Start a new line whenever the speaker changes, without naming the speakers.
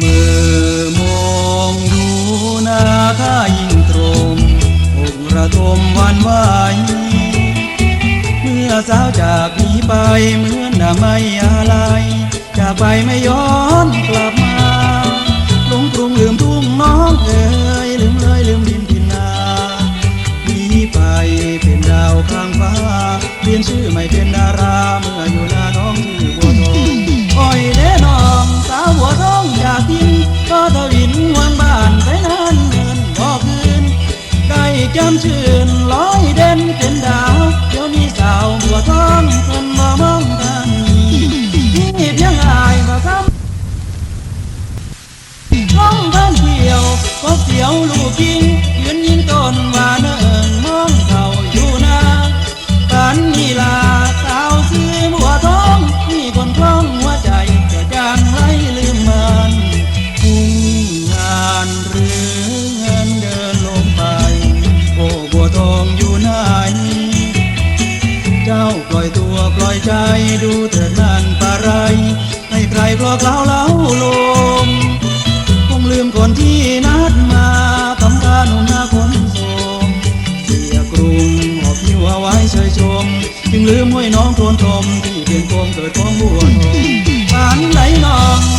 มือมองดูนาข้ายิ่งตรมอกระทมวันไหวเมื่อสาวจากนี้ไปเหมือนน่ะไม่อะไรจะไปไม่ย้อนกลับมาลงกรุงลืมทุ่งน้องเอ๋ยลืมเลยลืมดินพินานี้ไปเป็นดาวข้างฟ้าเปลี่ยนชื่อไม่เป็นดาราเมื่ออยู่นา น้ำชื่นลอยเด่นเป็นดาว เดี๋ยวนี้สาวบัวทองคนมามองทางนี้นี่เพียงอายมาซ้ำท้องบ้านเดียวก็เสียวลูกยิง ไหน เจ้าปล่อยตัวปล่อยใจดูเถิดนั่นปะไร ให้ใครกลอกเล้าเล้าลม คงลืมคนที่นัดมาทำการหนุ่มหน้าคนโสมเสียกรุงหอบหิวเอาไว้เชยชม จึงลืมห้วยน้องโทนทมที่เป็นโคมเกิดของบัวท